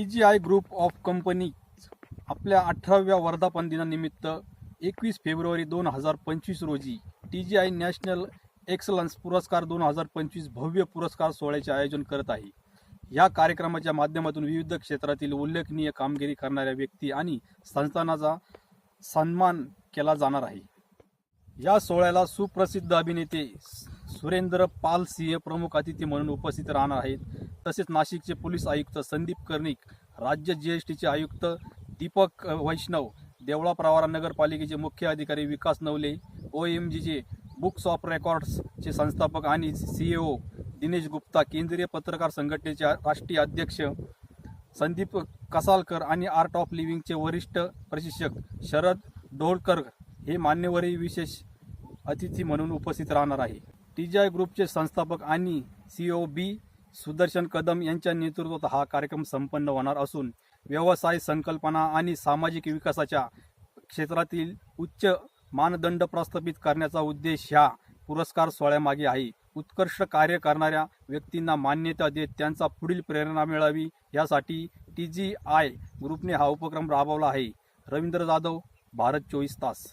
T G I group of company आपल्या अठराव्या वर्धापन दिनानिमित्त एकवीस फेब्रुवारी दोन हजार पंचवीस रोजी T G I national excellence पुरस्कार दोन हजार पंचवीस भव्य पुरस्कार सोहळ्याचे आयोजन करत आहे. या कार्यक्रमाच्या माध्यमातून विविध क्षेत्रातील उल्लेखनीय कामगिरी करणाऱ्या व्यक्ती आणि संस्थानाचा सन्मान केला जाणार आहे. या सोहळ्याला सुप्रसिद्ध अभिनेते सुरेंद्र पाल सिंह प्रमुख अतिथी म्हणून उपस्थित राहणार आहेत. तसेच नाशिकचे पोलीस आयुक्त संदीप कर्णिक राज्य जी एस टीचे आयुक्त दीपक वैष्णव देवळा प्रवारा नगरपालिकेचे मुख्य अधिकारी विकास नवले ओ एम जीचे बुक्स ऑफ रेकॉर्ड्सचे संस्थापक आणि सी ओ दिनेश गुप्ता केंद्रीय पत्रकार संघटनेचे राष्ट्रीय अध्यक्ष संदीप कसालकर आणि आर्ट ऑफ लिव्हिंगचे वरिष्ठ प्रशिक्षक शरद डोळकर हे मान्यवरही विशेष अतिथी म्हणून उपस्थित राहणार आहे. टी जी आय ग्रुपचे संस्थापक आणि सीओ बी सुदर्शन कदम यांच्या नेतृत्वात हा कार्यक्रम संपन्न होणार असून व्यवसाय संकल्पना आणि सामाजिक विकासाच्या क्षेत्रातील उच्च मानदंड प्रस्थापित करण्याचा उद्देश ह्या पुरस्कार सोहळ्यामागे आहे. उत्कृष्ट कार्य करणाऱ्या व्यक्तींना मान्यता देत त्यांचा पुढील प्रेरणा मिळावी यासाठी टी जी आय ग्रुपने हा उपक्रम राबवला आहे. रवींद्र जाधव भारत चोवीस तास.